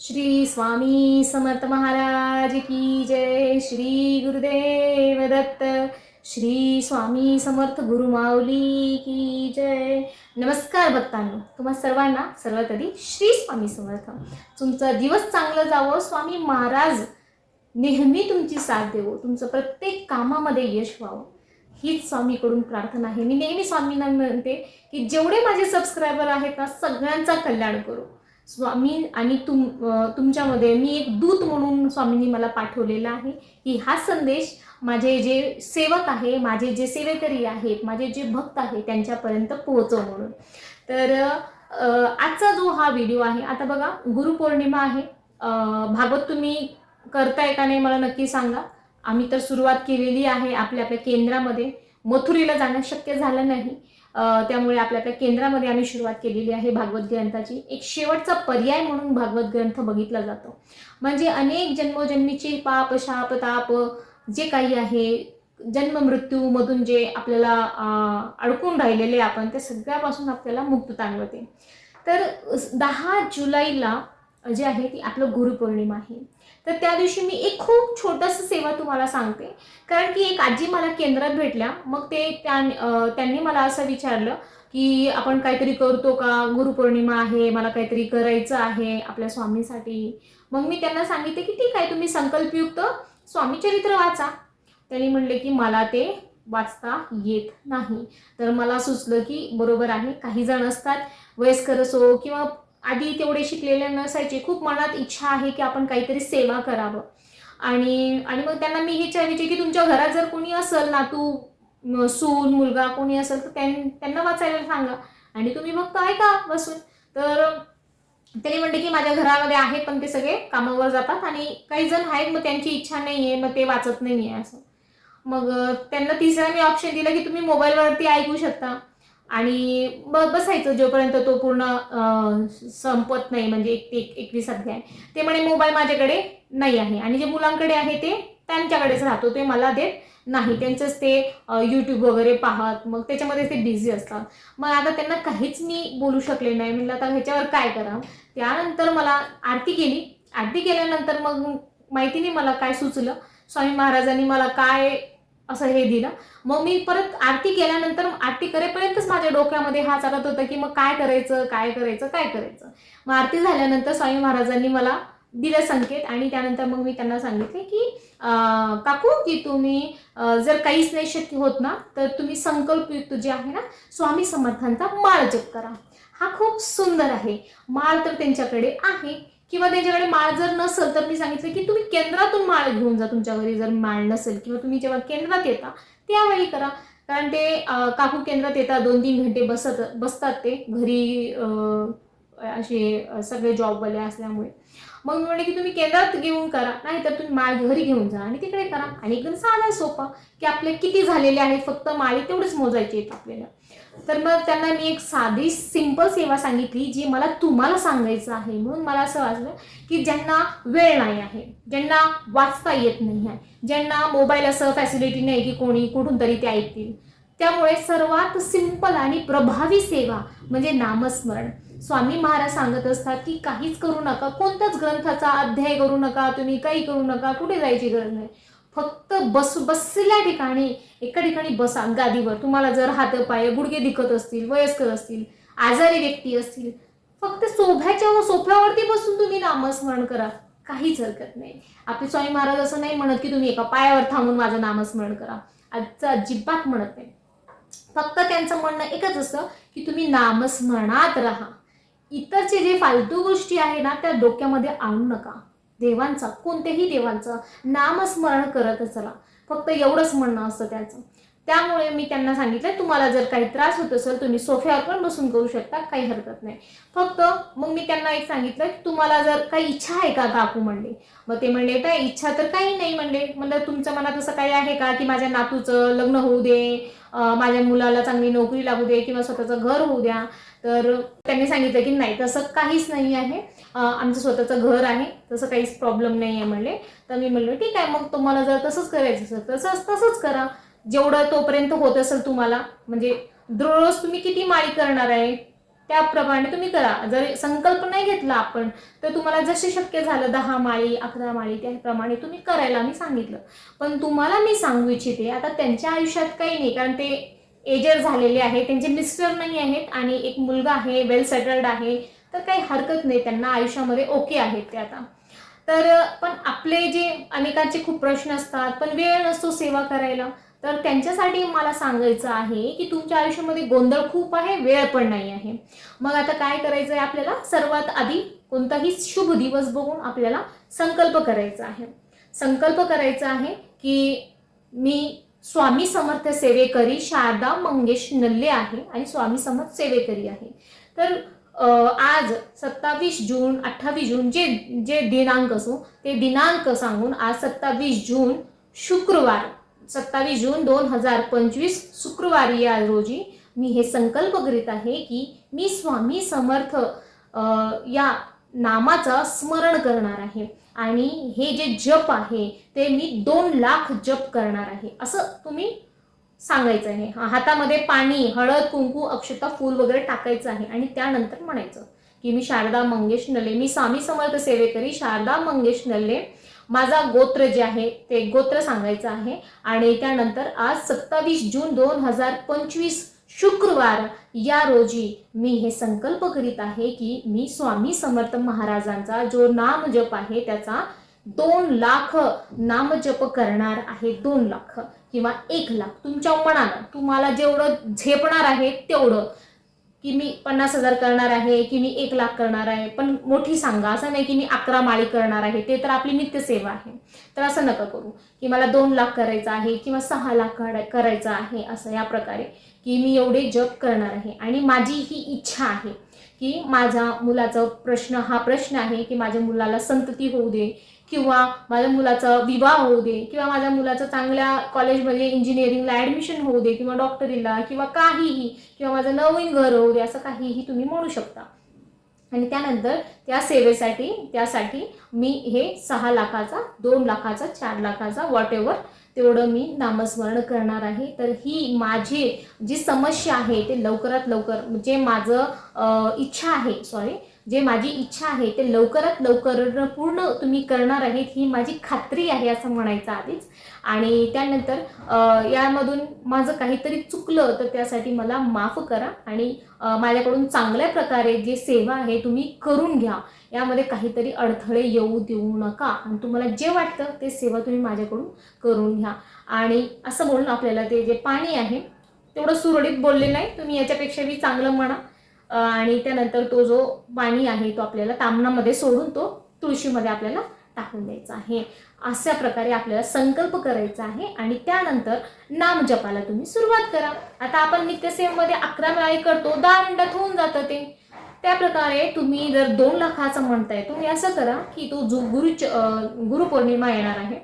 श्री स्वामी समर्थ महाराज की जय श्री गुरुदेव दत्त श्री स्वामी समर्थ गुरुमाऊली की जय. नमस्कार भक्तांनो तुम्हा सर्वांना सर्वात आधी श्री स्वामी समर्थ. तुमचा दिवस चांगलं जावं स्वामी महाराज नेहमी तुमची साथ देवो तुमचं प्रत्येक कामामध्ये यश व्हावं. हीच स्वामीकडून प्रार्थना आहे. मी नेहमी स्वामींना म्हणते की जेवढे माझे सबस्क्रायबर आहेत ना सगळ्यांचा कल्याण करू. स्वामी आणि तुम तुमच्यामध्ये मी एक दूत म्हणून स्वामींनी मला पाठवलेला आहे की हा संदेश माझे जे सेवक आहे माझे जे सेवेकरी आहेत माझे जे भक्त आहेत त्यांच्यापर्यंत पोहोचव म्हणून. तर आजचा जो हा व्हिडिओ आहे आता बघा गुरुपौर्णिमा आहे. भागवत तुम्ही करताय का नाही मला नक्की सांगा. आम्ही तर सुरुवात केलेली आहे आपल्या आपल्या केंद्रामध्ये. मथुरीला जाणं शक्य झालं नाही. त्यामुळे आपल्या आपल्या केंद्रामध्ये आम्ही सुरुवात केलेली आहे भागवत ग्रंथाची. एक शेवटचा पर्याय म्हणून भागवत ग्रंथ बघितला जातो. म्हणजे अनेक जन्मोजन्मीचे पाप शाप ताप जे काही आहे जन्म मृत्यूमधून जे आपल्याला अडकून राहिलेले आपण त्या सगळ्यापासून आपल्याला मुक्तता मिळते तर दहा जुलैला जी आहे ती आपलं गुरुपौर्णिमा आहे. तर त्या दिवशी मी एक खूप छोटंसं सेवा तुम्हाला सांगते. कारण की एक आजी मला केंद्रात भेटल्या मग ते त्या त्यांनी मला असं विचारलं की आपण काहीतरी करतो का? गुरुपौर्णिमा आहे मला काहीतरी करायचं आहे आपल्या स्वामीसाठी. मग मी त्यांना सांगितले की ठीक आहे तुम्ही संकल्पयुक्त स्वामी चरित्र वाचा. त्यांनी म्हणले की मला ते वाचता येत नाही. तर मला सुचलं की बरोबर आहे काही जण असतात वयस्कर असो किंवा आधी तेवढे शिकलेले नसायचे. खूप मनात इच्छा आहे की आपण काहीतरी सेवा करावं. आणि आणि मग त्यांना मी हे विचारायचे की तुमच्या घरात जर कोणी असेल नातू सून मुलगा कोणी असेल तर त्यां- त्यांना वाचायला सांगा. आणि तुम्ही फक्त ऐका बसून. तर त्यांनी म्हणते की माझ्या घरामध्ये आहेत पण ते सगळे कामावर जातात आणि काही जण आहेत मग त्यांची इच्छा नाही आहे मग ते वाचत नाही आहे असं. मग त्यांना तिसऱ्या मी ऑप्शन दिलं की तुम्ही मोबाईलवरती ऐकू शकता. आणि ब बसायचं जोपर्यंत तो पूर्ण संपत नाही म्हणजे एक ते एक- एकवीस अध्याय. ते म्हणे मोबाईल माझ्याकडे नाही आहे. आणि जे मुलांकडे आहे ते त्यांच्याकडेच राहतो ते मला देत नाही. त्यांचंच ते यूट्यूब वगैरे पाहत मग त्याच्यामध्ये ते बिझी असतात. मग आता त्यांना काहीच मी बोलू शकले नाही. म्हणलं आता ह्याच्यावर काय करा त्यानंतर मला आरती केली. आरती केल्यानंतर मग माहिती नाही मला काय सुचलं? स्वामी महाराजांनी मला काय असं हे दिलं. मग मी परत आरती केल्यानंतर आरती करेपर्यंतच माझ्या डोक्यामध्ये हा चालत होता की मग काय करायचं काय करायचं काय करायचं? मग आरती झाल्यानंतर स्वामी महाराजांनी मला दिलं संकेत आणि त्यानंतर मग मी त्यांना सांगितले की काकू की तुम्ही जर काहीच नाही शक्य होत ना तर तुम्ही संकल्पयुक्त जे आहे ना स्वामी समर्थांचा माळ जप करा. हा खूप सुंदर आहे. माळ तर त्यांच्याकडे आहे. किंवा त्यांच्याकडे माळ जर नसेल तर मी सांगितलं की तुम्ही केंद्रातून माळ घेऊन जा तुमच्या घरी जर माळ नसेल किंवा तुम्ही जेव्हा केंद्रात येता त्यावेळी करा. कारण ते काकू केंद्रात येतात दोन तीन घंटे बसत बसतात ते घरी असे सगळे जॉबवाले असल्यामुळे. मग मी म्हणले की तुम्ही केंद्रात घेऊन करा नाही तर तुम्ही माळ घरी घेऊन जा आणि तिकडे करा. आणि एकदम साधा सोपा की आपले किती झालेले आहेत फक्त माळी तेवढेच मोजायचे आहेत आपल्याला. तर मग त्यांना मी एक साधी सिंपल सेवा सांगितली जी मला तुम्हाला सांगायचं आहे. म्हणून मला असं वाटलं की ज्यांना वेळ नाही आहे ज्यांना वाचता येत नाही आहे ज्यांना मोबाईल असं फॅसिलिटी नाही की कोणी कुठून तरी ते ऐकतील. त्यामुळे सर्वात सिंपल आणि प्रभावी सेवा म्हणजे नामस्मरण. स्वामी महाराज सांगत असतात की काहीच करू नका कोणत्याच ग्रंथाचा अध्याय करू नका तुम्ही काही करू नका कुठे जायची गरज नाही. फक्त बस बसलेल्या ठिकाणी एका ठिकाणी बसा गादीवर तुम्हाला जर हात पाय गुडघे दिखत असतील वयस्कर असतील आजारी व्यक्ती असतील फक्त सोफ्याच्या सोफ्यावरती बसून तुम्ही नामस्मरण करा. काहीच हरकत नाही. आपले स्वामी महाराज असं नाही म्हणत की तुम्ही एका पायावर थांबून माझं नामस्मरण करा. आजचं अजिबात म्हणत नाही. फक्त त्यांचं म्हणणं एकच असतं की तुम्ही नामस्मरणात राहा. इतरचे जे फालतू गोष्टी आहे ना त्या डोक्यामध्ये आणू नका. देवांचा कोणत्याही देवांचं नामस्मरण करत चला. फक्त एवढंच म्हणणं असतं त्याचं. त्यामुळे मी त्यांना सांगितलं तुम्हाला जर काही त्रास होत असेल तुम्ही सोफ्यावर पण बसून करू शकता काही हरकत नाही. फक्त मग मी त्यांना एक सांगितलं की तुम्हाला जर काही इच्छा आहे का काकू म्हणले मग ते म्हणले तर इच्छा तर काही नाही म्हणले. म्हणलं तुमच्या मनात असं काही आहे का की माझ्या नातूचं लग्न होऊ दे माझ्या मुलाला चांगली नोकरी लागू दे किंवा स्वतःचं घर होऊ द्या? तर त्यांनी सांगितलं की नाही तसं काहीच नाही आहे. आमचं स्वतःचं घर आहे तसं काहीच प्रॉब्लेम नाही आहे म्हणले. तर मी म्हणलं ठीक आहे मग तुम्हाला जर तसंच करायचं असेल तसंच तसंच करा. जेवढं तोपर्यंत होत असेल तुम्हाला म्हणजे दररोज तुम्ही किती माळी करणार आहे त्याप्रमाणे तुम्ही करा. जर संकल्प नाही घेतला आपण तर तुम्हाला जसे शक्य झालं दहा माळी अकरा माळी त्याप्रमाणे तुम्ही करायला मी सांगितलं. पण तुम्हाला मी सांगू इच्छिते आता त्यांच्या आयुष्यात काही नाही कारण ते एजर झालेले आहे त्यांचे मिस्टर नाही आहेत आणि एक मुलगा आहे वेल सेटल्ड आहे. तर काही हरकत नाही त्यांना आयुष्यामध्ये ओके आहेत ते आता. तर पण आपले जे अनेकांचे खूप प्रश्न असतात पण वेळ नसतो सेवा करायला. तर त्यांच्यासाठी मला सांगायचं आहे की तुमच्या आयुष्यामध्ये गोंधळ खूप आहे वेळ पण नाही आहे. मग आता काय करायचं आहे आपल्याला? सर्वात आधी कोणताही शुभ दिवस बघून आपल्याला संकल्प करायचा आहे. संकल्प करायचा आहे की मी स्वामी समर्थ सेवेकरी शारदा मंगेश नल्ले आहे आणि स्वामी समर्थ सेवेकरी आहे. तर आज सत्तावीस जून अठ्ठावीस जून जे जे दिनांक असो ते दिनांक सांगून आज सत्तावीस जून शुक्रवार सत्तावीस जून दोन हजार पंचवीस शुक्रवारी या रोजी मी हे संकल्प करीत आहे की मी स्वामी समर्थ या नामाचं स्मरण करणार आहे. आणि हे जे जप आहे ते मी दोन लाख जप करणार आहे. असं तुम्ही सांगायचं आहे. हातामध्ये पाणी हळद कुंकू अक्षता फूल वगैरे टाकायचं आहे. आणि त्यानंतर म्हणायचं की मी शारदा मंगेश नल्ले मी स्वामी समर्थ सेवेकरी शारदा मंगेश नल्ले. माझा गोत्र जे आहे ते गोत्र सांगायचं आहे. आणि त्यानंतर आज सत्तावीस जून दोन हजार पंचवीस शुक्रवार या रोजी मी हे संकल्प करीत आहे की मी स्वामी समर्थ महाराजांचा जो नाम जप आहे त्याचा दोन लाख नामजप करणार आहे. दोन लाख. किंवा एक लाख. तुमच्या मनानं तुम्हाला जेवढं झेपणार आहे तेवढं. की मी पन्नास हजार करणार आहे की मी एक लाख करणार आहे. पण मोठी सांगा असं नाही की मी अकरा माळी करणार आहे. ते तर आपली नित्यसेवा आहे. तर असं नका करू. की मला दोन लाख करायचं आहे किंवा सहा लाख करायचं आहे असं या प्रकारे. की मी एवढे जप करणार आहे. आणि माझी ही इच्छा आहे की माझ्या मुलाचा प्रश्न हा प्रश्न आहे की माझ्या मुलाला संतती होऊ दे किंवा माझ्या मुलाचा विवाह होऊ दे किंवा माझ्या मुलाचं चांगल्या कॉलेजमध्ये इंजिनिअरिंगला ॲडमिशन होऊ दे किंवा डॉक्टरीला किंवा काहीही किंवा माझं नवीन घर होऊ दे असं काहीही तुम्ही म्हणू शकता. आणि त्यानंतर त्या सेवेसाठी त्यासाठी मी हे सहा लाखाचा दोन लाखाचा चार लाखाचा वॉट एव्हर तेवढं मी नामस्मरण करणार आहे. तर ही माझी जी समस्या आहे ते लवकरात लवकर जे माझं इच्छा आहे सॉरी जे माझी इच्छा आहे ते लवकरात लवकर पूर्ण तुम्ही करणार आहेत ही माझी खात्री आहे असं म्हणायचं आधीच. आणि त्यानंतर यामधून माझं काहीतरी चुकलं तर त्यासाठी मला माफ करा आणि माझ्याकडून चांगल्या प्रकारे जे सेवा आहे तुम्ही करून घ्या. यामध्ये काहीतरी अडथळे येऊ देऊ नका आणि तुम्हाला जे वाटतं ते सेवा तुम्ही माझ्याकडून करून घ्या. आणि असं बोलून आपल्याला ते जे पाणी आहे तेवढं सुरळीत बोलले नाही. तुम्ही याच्यापेक्षा मी चांगलं म्हणा. आणि त्यानंतर तो जो पाणी आहे तो आपल्याला तामणामध्ये सोडून तो तुळशीमध्ये आपल्याला टाकून द्यायचा आहे. अशा प्रकारे आपल्याला संकल्प करायचा आहे आणि त्यानंतर नामजपाला तुम्ही सुरुवात करा. आता आपण नित्यसेवेमध्ये अकरा वेळा करतो दहा मिनिटात होऊन जातं ते. त्या प्रकारे तुम्ही जर दोन लाखाचं म्हणताय तुम्ही असं करा की तो जो गुरु गुरुपौर्णिमा येणार आहे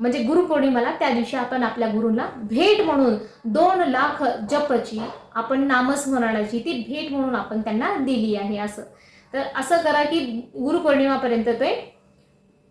म्हणजे गुरुपौर्णिमाला त्या दिवशी आपण आपल्या गुरुला भेट म्हणून दोन लाख जपची आपण नामस्मरणाची ती भेट म्हणून आपण त्यांना दिली आहे असं. तर असं करा की गुरुपौर्णिमापर्यंत ते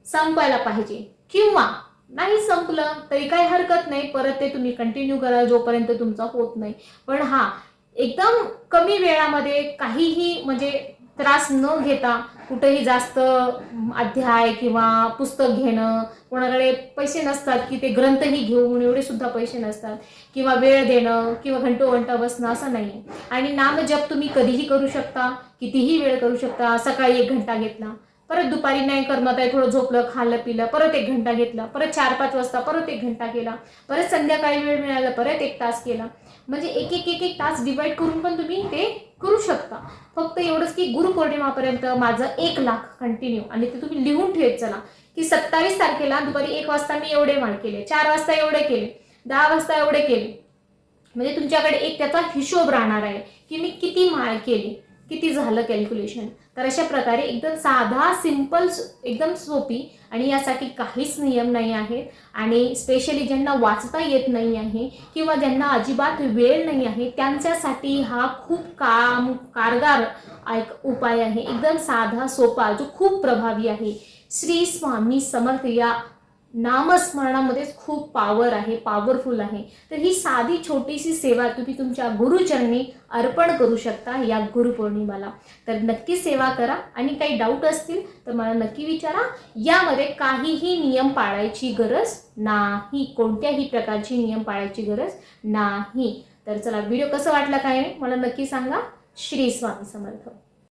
संपायला पाहिजे. किंवा नाही संपलं तरी काही हरकत नाही परत ते तुम्ही कंटिन्यू करा जोपर्यंत तुमचा होत नाही. पण हा एकदम कमी वेळामध्ये काहीही म्हणजे त्रास न घेता कुठेही जास्त अध्याय किंवा पुस्तक घेणं कोणाकडे पैसे नसतात की ते ग्रंथही घेऊन एवढे सुद्धा पैसे नसतात किंवा वेळ देणं किंवा घंटो घंटा बसणं असं नाही. आणि नामजप तुम्ही कधीही करू शकता कितीही वेळ करू शकता सकाळी एक घंटा घेतला परत दुपारी नाही करमत आहे थोडं झोपलं खाल्लं पिलं परत एक घंटा घेतला परत चार पाच वाजता परत एक घंटा केला परत संध्याकाळी वेळ मिळाला परत एक तास केला. म्हणजे एक एक एक एक तास डिवाईड करून पण तुम्ही ते करू शकता. फक्त एवढंच की गुरुपौर्णिमापर्यंत माझं एक लाख कंटिन्यू आणि ते तुम्ही लिहून ठेवत चला की सत्तावीस तारखेला दुपारी एक वाजता मी एवढे माल केले चार वाजता एवढे केले दहा वाजता एवढे केले. म्हणजे तुमच्याकडे एक त्याचा हिशोब राहणार आहे की मी किती माळ केली. किती झालं कॅल्क्युलेशन तर अशा प्रकारे एकदम साधा सिंपल एकदम सोपी आणि यासाठी काहीच नियम नाही आहेत. आणि स्पेशली ज्यांना वाचता येत नाही आहे किंवा ज्यांना अजिबात वेळ नाही आहे त्यांच्यासाठी हा खूप काम कारगार एक उपाय आहे. एकदम साधा सोपा जो खूप प्रभावी आहे. श्री स्वामी समर्थ या नामस्मरणामध्येच खूप पॉवर आहे पॉवरफुल आहे. तर ही साधी छोटीशी सेवा तुम्ही तुमच्या गुरुचरणी अर्पण करू शकता या गुरुपौर्णिमाला. तर नक्की सेवा करा. आणि काही डाऊट असतील तर मला नक्की विचारा. यामध्ये काहीही नियम पाळायची गरज नाही. कोणत्याही प्रकारची नियम पाळायची गरज नाही. तर चला व्हिडिओ कसं वाटला काय? नाही मला नक्की सांगा. श्री स्वामी समर्थ.